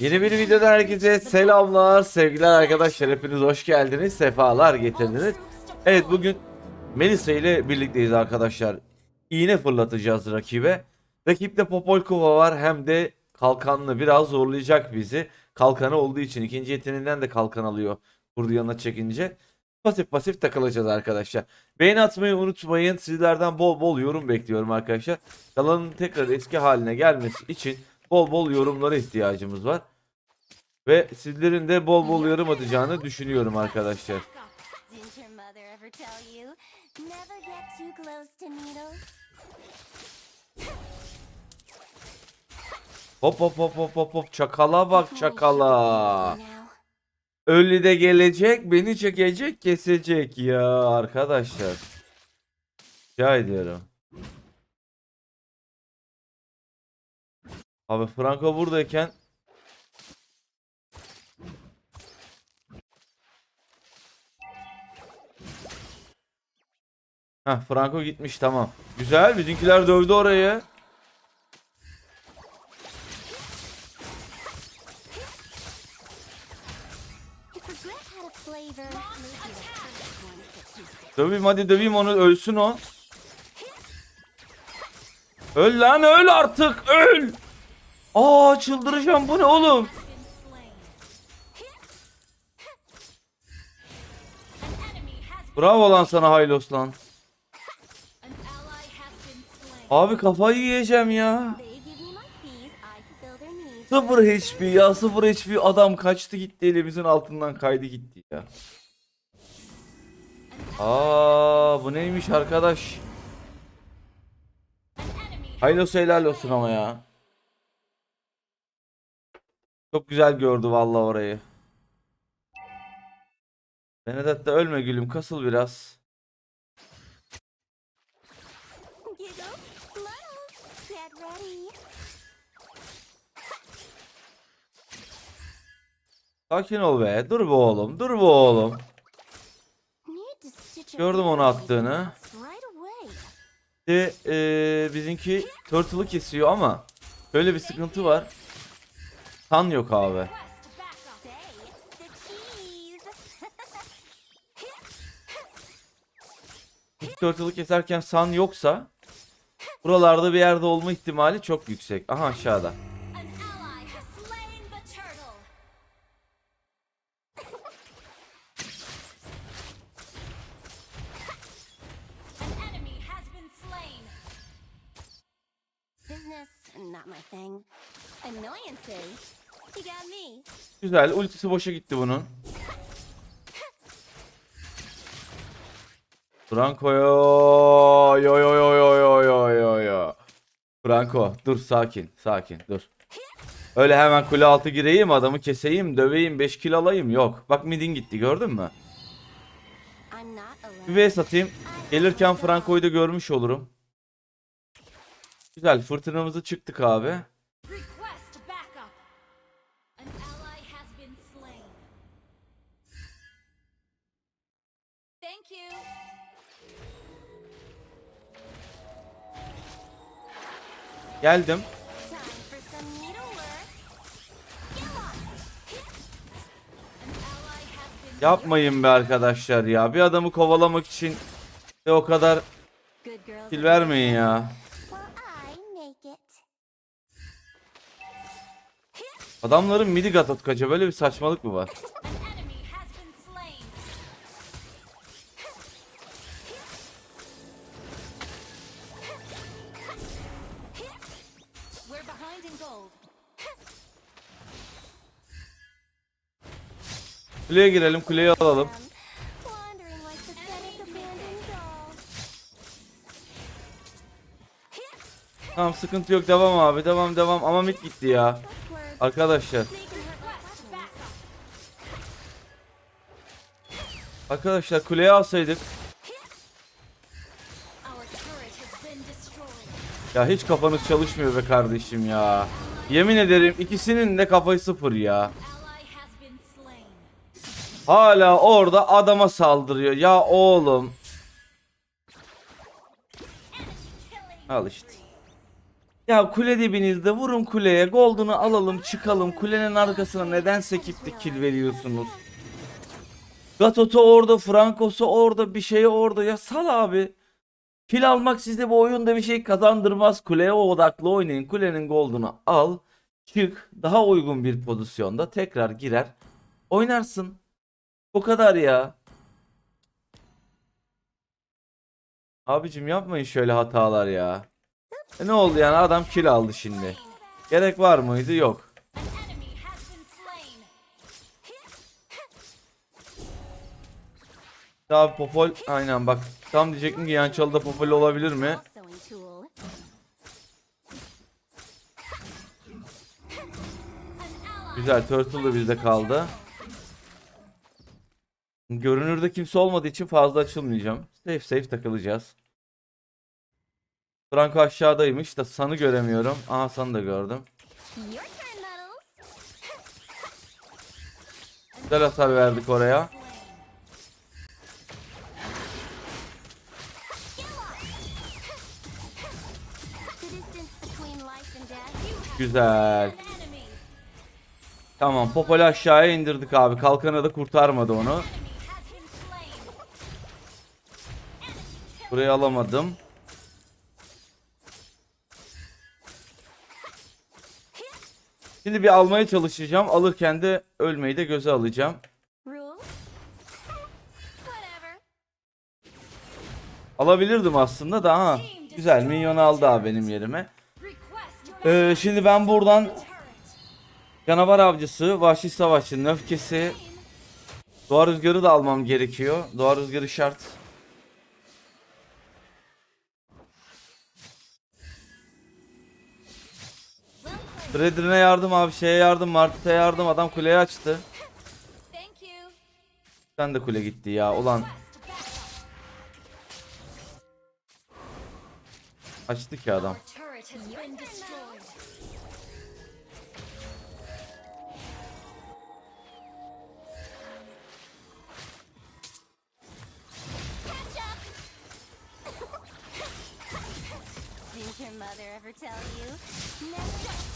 Yeni bir videodan herkese selamlar, sevgiler arkadaşlar. Hepiniz hoş geldiniz, sefalar getirdiniz. Evet bugün Melisa ile birlikteyiz arkadaşlar. İğne fırlatacağız rakibe. Rakipte Popolkova var hem de kalkanlı biraz zorlayacak bizi. Kalkanı olduğu için ikinci yeteneğinden de kalkan alıyor. Kurdu yanına çekince. Pasif pasif takılacağız arkadaşlar. Beğeni atmayı unutmayın. Sizlerden bol bol yorum bekliyorum arkadaşlar. Kanalın tekrar eski haline gelmesi için bol bol yorumlara ihtiyacımız var. Ve sizlerin de bol bol yorum atacağını düşünüyorum arkadaşlar. Hop hop hop hop hop hop çakala bak çakala. Ölü de gelecek beni çekecek kesecek ya arkadaşlar. Rica ediyorum. Abi Franco buradayken Heh Franco gitmiş tamam. Güzel bizimkiler dövdü orayı. Döveyim hadi döveyim onu ölsün o. Öl lan öl artık öl. Aa çıldıracağım bu ne oğlum? Bravo lan sana Haylos lan. Abi kafayı yiyeceğim ya. Sıfır HP ya sıfır HP adam kaçtı gitti elimizin altından kaydı gitti ya. Aa bu neymiş arkadaş? Haylos helal olsun ama ya. Çok güzel gördü vallahi orayı. Benedetta ölme gülüm kasıl biraz. Sakin ol be. Dur be oğlum. Dur be oğlum. Gördüm onu attığını. De eee bizimki turtle'ı kesiyor ama böyle bir sıkıntı var. Tan yok abi. Turtle'ı keserken san yoksa buralarda bir yerde olma ihtimali çok yüksek. Aha aşağıda. Annoyances, Güzel. Ultisi boşa gitti bunun. Franco yo yo yo yo yo yo yo yo. Franco dur sakin sakin dur. Öyle hemen kule altı gireyim adamı keseyim döveyim 5 kill alayım yok. Bak midin gitti gördün mü? V satayım. Gelirken Franco'yu da görmüş olurum. Güzel fırtınamızı çıktık abi. Been Yapmayın be arkadaşlar ya. Bir adamı kovalamak için de o kadar kill vermeyin ya. Adamların midi gatotkaca böyle bir saçmalık mı var? Kuleye girelim kuleyi alalım. Tamam sıkıntı yok devam abi devam devam ama mid gitti ya. Arkadaşlar arkadaşlar kuleyi alsaydık ya hiç kafanız çalışmıyor be kardeşim ya. Yemin ederim ikisinin de kafayı sıfır ya. Hala orada adama saldırıyor. Ya oğlum. Al işte. Ya kule dibinizde vurun kuleye. Golden'ı alalım çıkalım. Kulenin arkasına neden sekip kill veriyorsunuz? Gatot'u orada, Frankos'u orada, bir şeyi orada. Ya sal abi. Kill almak size bu oyunda bir şey kazandırmaz. Kuleye odaklı oynayın. Kulenin Golden'ı al. Çık. Daha uygun bir pozisyonda tekrar girer. Oynarsın. O kadar ya. Abicim yapmayın şöyle hatalar ya. E ne oldu yani adam kill aldı şimdi. Gerek var mıydı? Yok. Abi Popol aynen bak tam diyecektim ki yan çalıda Popol olabilir mi? Güzel Turtle da bizde kaldı. Görünürde kimse olmadığı için fazla açılmayacağım. Safe safe takılacağız. Franco aşağıdaymış da San'ı göremiyorum. Aha San'ı da gördüm. Güzel hasar verdik oraya. Güzel. Tamam Popol'ü aşağıya indirdik abi. Kalkanı da kurtarmadı onu. Burayı alamadım. Şimdi bir almaya çalışacağım. Alırken de ölmeyi de göze alacağım. Alabilirdim aslında da ha. Güzel minyon aldı abi benim yerime. Ee, şimdi ben buradan canavar avcısı, vahşi savaşçının öfkesi, doğa rüzgarı da almam gerekiyor. Doğa rüzgarı şart. Fredrin'e yardım abi şeye yardım Martit'e yardım adam kuleyi açtı. Sen de kule gitti ya ulan açtı ki adam.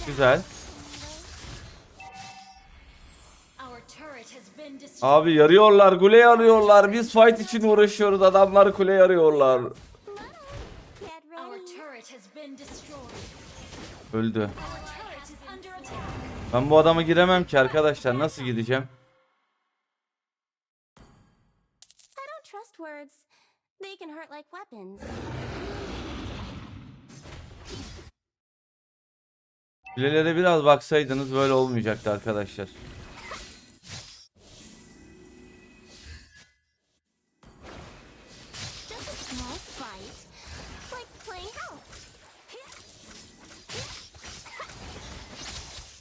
Güzel. Abi yarıyorlar kuleyi arıyorlar. Biz fight için uğraşıyoruz adamlar kuleyi arıyorlar. Öldü. Ben bu adama giremem ki arkadaşlar. Nasıl gideceğim? They can hurt like weapons. Kulelere biraz baksaydınız böyle olmayacaktı arkadaşlar.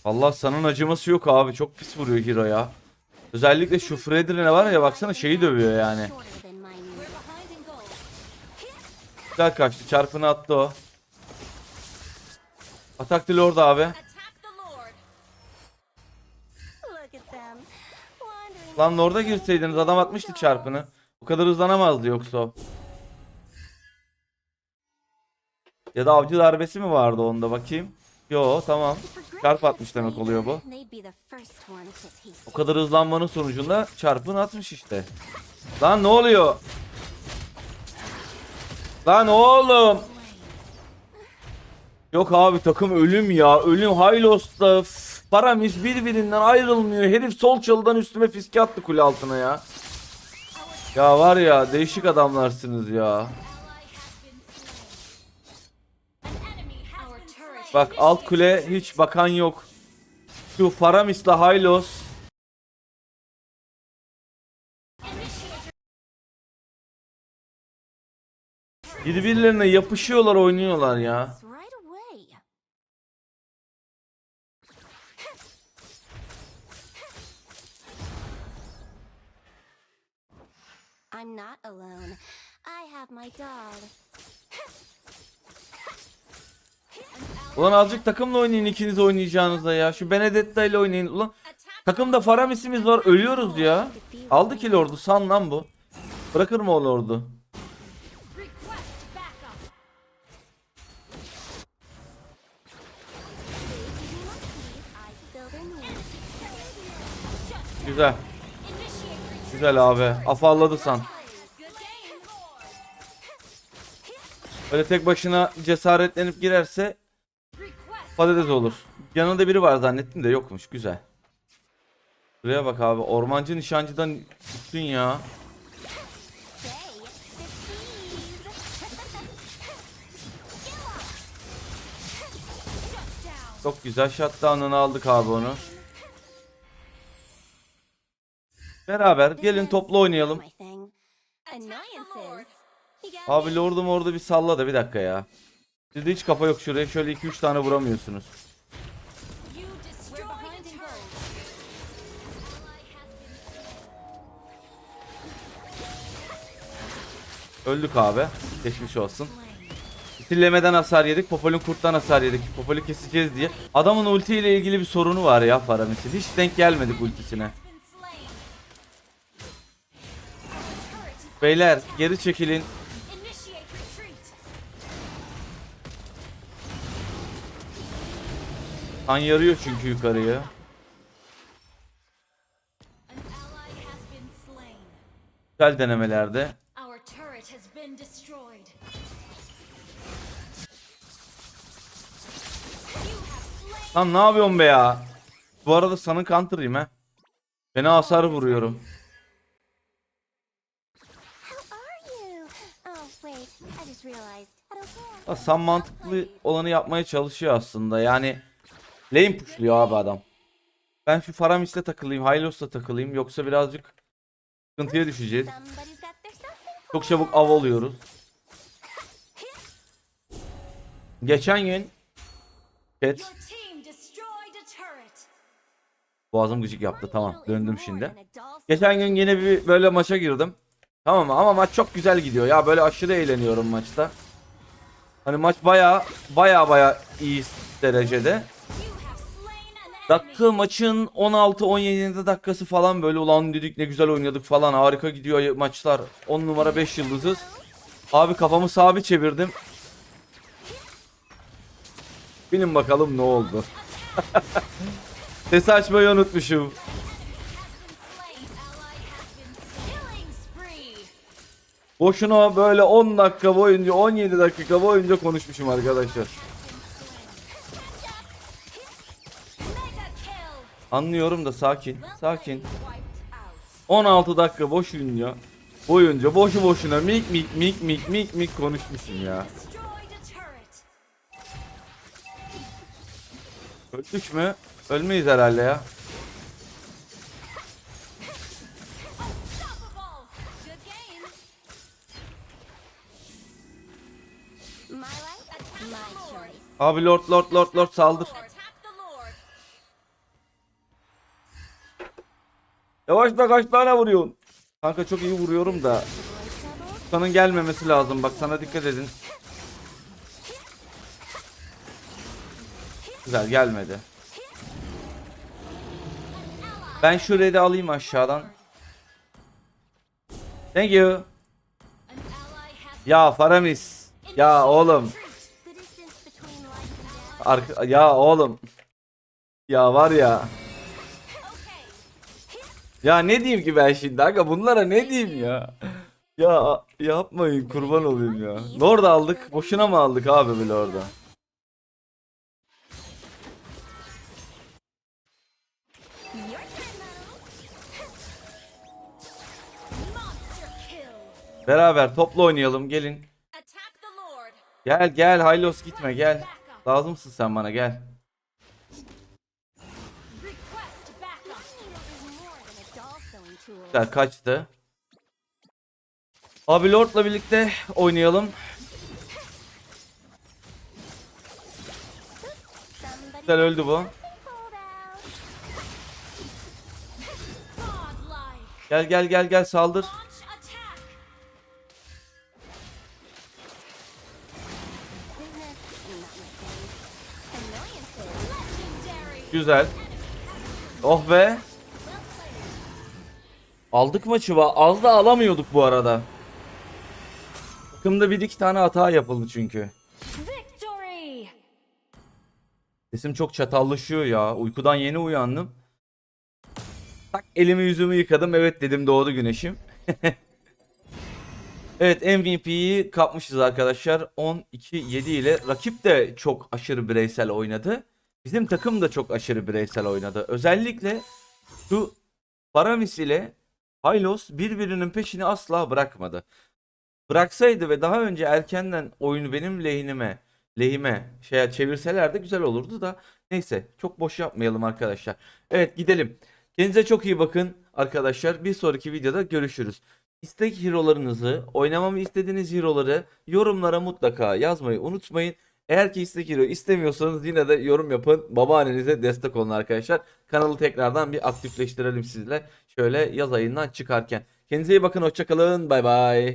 Allah sanın acıması yok abi. Çok pis vuruyor Hero ya. Özellikle şu Fredrin'e var ya baksana şeyi dövüyor yani. Güzel kaçtı. Çarpını attı o. Atak abi. The Lord. Wandering Lan orada girseydiniz adam atmıştı çarpını. Bu kadar hızlanamazdı yoksa o. Ya da avcı darbesi mi vardı onda bakayım. Yo tamam. Çarp atmış demek oluyor bu. O kadar hızlanmanın sonucunda çarpını atmış işte. Lan ne oluyor? Lan oğlum. Yok abi takım ölüm ya. Ölüm Hylos'ta f- Paramis birbirinden ayrılmıyor. Herif sol çalıdan üstüme fiske attı kule altına ya. Ya var ya değişik adamlarsınız ya. Bak alt kule hiç bakan yok. Şu Faramis'le Hylos. Birbirlerine yapışıyorlar oynuyorlar ya. I'm not alone. I have my dog. Ulan azıcık takımla oynayın ikiniz oynayacağınızda ya. Şu Benedetta ile oynayın. Ulan takımda Faramis'imiz var. Ölüyoruz ya. Aldı kill ordu. San lan bu. Bırakır mı onu ordu? Güzel. Güzel abi. Afalladı san. Öyle tek başına cesaretlenip girerse patates olur. Yanında biri var zannettim de yokmuş. Güzel. Buraya bak abi. Ormancı nişancıdan üstün ya. Çok güzel. Shutdown'ını aldık abi onu. Beraber gelin toplu oynayalım. My thing. Annoyances. You got Abi lordum orada bir salla da bir dakika ya. Sizde hiç kafa yok şuraya. Şöyle 2-3 tane vuramıyorsunuz. Öldük abi. Geçmiş olsun. slain. Stillemeden hasar yedik. Popol'ün kurttan hasar yedik. Popol'ü keseceğiz diye. Adamın ultiyle ilgili bir sorunu var ya Faramis'in. Hiç denk gelmedik ultisine. Beyler geri çekilin. Kan yarıyor çünkü yukarıya. Güzel denemelerde. Lan ne yapıyorsun be ya? Bu arada sana counter'ıyım he. Fena hasar vuruyorum. Oh. Ya Sam mantıklı olanı yapmaya çalışıyor aslında. Yani lane pushluyor abi adam. Ben şu Faramis'le takılayım, Hylos'la takılayım. Yoksa birazcık sıkıntıya düşeceğiz. Çok çabuk av oluyoruz. Geçen gün turret. boğazım gıcık yaptı tamam döndüm şimdi. Geçen gün yine bir böyle maça girdim. Tamam mı? ama maç çok güzel gidiyor ya böyle aşırı eğleniyorum maçta. Hani maç baya baya baya iyi derecede. Dakika maçın 16-17. dakikası falan böyle ulan dedik ne güzel oynadık falan harika gidiyor maçlar. 10 numara 5 yıldızız. Abi kafamı sağa bir çevirdim. Bilin bakalım ne oldu. Sesi açmayı unutmuşum. Boşuna böyle 10 dakika boyunca 17 dakika boyunca konuşmuşum arkadaşlar. Anlıyorum da sakin sakin. Wiped out. 16 dakika boşunca boyunca boşu boşuna mik mik mik mik mik mik konuşmuşum ya. Öldük mü? Ölmeyiz herhalde ya. Abi lord lord lord lord saldır. Yavaş da kaç tane vuruyorsun? Kanka çok iyi vuruyorum da. Sanın gelmemesi lazım bak sana dikkat edin. Güzel gelmedi. Ben şu red'i alayım aşağıdan. Thank you. Ya Faramis. Ya oğlum. Arka ya oğlum. Ya var ya. Ya ne diyeyim ki ben şimdi aga bunlara ne diyeyim ya. Ya yapmayın kurban olayım ya. Lord aldık. Boşuna mı aldık abi bile orada? Beraber toplu oynayalım gelin. Gel gel Hylos gitme gel. Lazımsın sen bana gel. Güzel kaçtı. Abi Lord'la birlikte oynayalım. Güzel öldü bu. Gel gel gel gel saldır. Güzel. Oh be. Aldık maçı va. Az da alamıyorduk bu arada. Takımda bir iki tane hata yapıldı çünkü. Victory. Sesim çok çatallaşıyor ya. Uykudan yeni uyandım. Tak elimi yüzümü yıkadım. Evet dedim doğdu güneşim. evet MVP'yi kapmışız arkadaşlar. 12-7 ile. Rakip de çok aşırı bireysel oynadı. Bizim takım da çok aşırı bireysel oynadı. Özellikle şu Paramis ile Hylos birbirinin peşini asla bırakmadı. Bıraksaydı ve daha önce erkenden oyunu benim lehinime lehime şeye çevirselerdi güzel olurdu da neyse çok boş yapmayalım arkadaşlar. Evet gidelim. Kendinize çok iyi bakın arkadaşlar. Bir sonraki videoda görüşürüz. İstek hero'larınızı, oynamamı istediğiniz hero'ları yorumlara mutlaka yazmayı unutmayın. Eğer ki istek istemiyorsanız yine de yorum yapın. Babaannenize destek olun arkadaşlar. Kanalı tekrardan bir aktifleştirelim sizle. Şöyle yaz ayından çıkarken. Kendinize iyi bakın. Hoşçakalın. Bay bay.